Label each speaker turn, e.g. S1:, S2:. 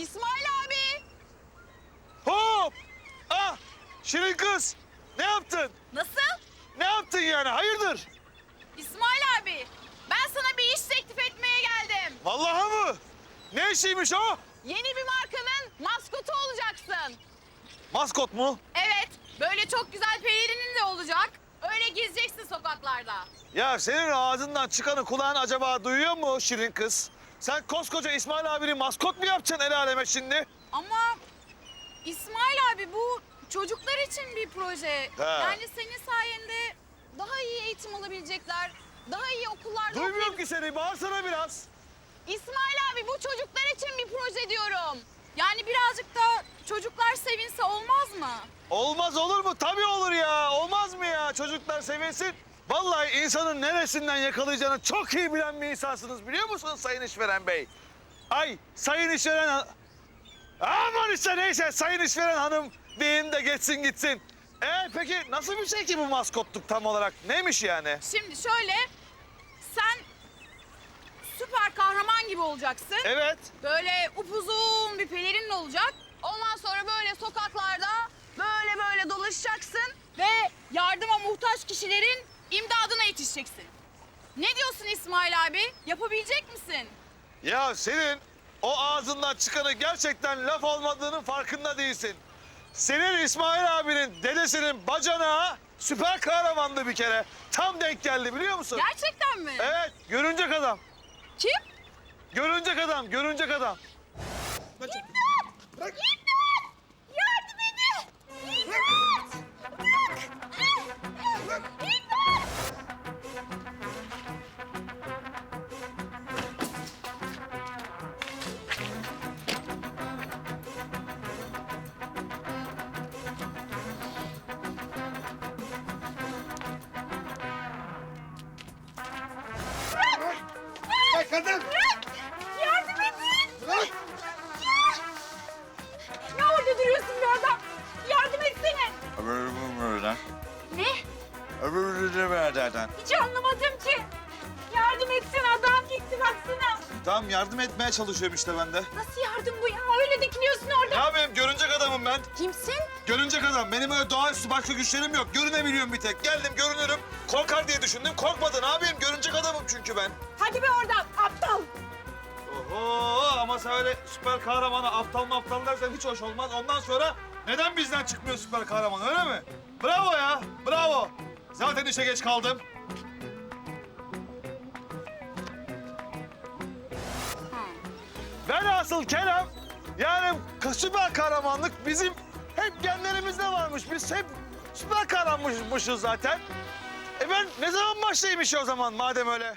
S1: İsmail abi.
S2: Hop! Ah! Şirin kız! Ne yaptın?
S1: Nasıl?
S2: Ne yaptın yani? Hayırdır?
S1: İsmail abi. Ben sana bir iş teklif etmeye geldim.
S2: Vallahi mı? Ne işiymiş o?
S1: Yeni bir markanın maskotu olacaksın.
S2: Maskot mu?
S1: Evet. Böyle çok güzel pelerinin de olacak. Öyle gezeceksin sokaklarda.
S2: Ya senin ağzından çıkanı kulağın acaba duyuyor mu Şirin kız? Sen koskoca İsmail abinin maskot mu yapacaksın el aleme şimdi?
S1: Ama İsmail abi bu çocuklar için bir proje.
S2: He.
S1: Yani senin sayende daha iyi eğitim alabilecekler. Daha iyi okullarda
S2: Duymuyorum ki seni. Bağırsana biraz.
S1: İsmail abi bu çocuklar için bir proje diyorum. Yani birazcık da çocuklar sevinse olmaz mı?
S2: Olmaz olur mu? Tabii olur ya. Olmaz mı ya? Çocuklar sevinsin. Vallahi insanın neresinden yakalayacağını çok iyi bilen bir insansınız biliyor musunuz Sayın İşveren Bey? Ay Sayın İşveren... Aman işte neyse Sayın İşveren Hanım diyeyim de geçsin gitsin. Ee peki nasıl bir şey ki bu maskotluk tam olarak? Neymiş yani?
S1: Şimdi şöyle sen süper kahraman gibi olacaksın.
S2: Evet.
S1: Böyle upuzun bir pelerin olacak. Ondan sonra böyle sokaklarda böyle böyle dolaşacaksın ve yardıma muhtaç kişilerin imdadına yetişeceksin. Ne diyorsun İsmail abi? Yapabilecek misin?
S2: Ya senin o ağzından çıkanı gerçekten laf olmadığının farkında değilsin. Senin İsmail abinin dedesinin bacanağı süper kahramandı bir kere. Tam denk geldi biliyor musun?
S1: Gerçekten mi?
S2: Evet, görünecek adam.
S1: Kim?
S2: Görünecek adam, görünecek adam.
S1: İmdat!
S3: Ya kadın!
S1: Bırak! Yardım edin!
S3: Bırak!
S1: Ne orada duruyorsun be adam? Yardım etsene!
S4: Öbürü buradan.
S1: Ne?
S4: Öbürü de buradan.
S1: Hiç anlamadım ki. Yardım etsin adam gitti baksana.
S2: Tamam yardım etmeye çalışıyorum işte ben de.
S1: Nasıl yardım bu ya? Öyle dikiliyorsun orada.
S2: Ne yapayım? Görünecek adamım ben.
S1: Kimsin?
S2: Görünecek adam. Benim öyle doğaüstü başka güçlerim yok. Görünebiliyorum bir tek. Geldim görünürüm. Korkar diye düşündüm. Korkmadı. Ne yapayım? Görünecek adamım çünkü ben.
S1: Hadi be oradan aptal.
S2: Oho ama sen öyle süper kahramana aptal mı aptal dersen hiç hoş olmaz. Ondan sonra neden bizden çıkmıyor süper kahraman öyle mi? Bravo ya bravo. Zaten işe geç kaldım. Velhasıl Kerem yani süper kahramanlık bizim hep genlerimizde varmış. Biz hep süper kahramanmışız zaten. E ben ne zaman başlayayım işe o zaman madem öyle?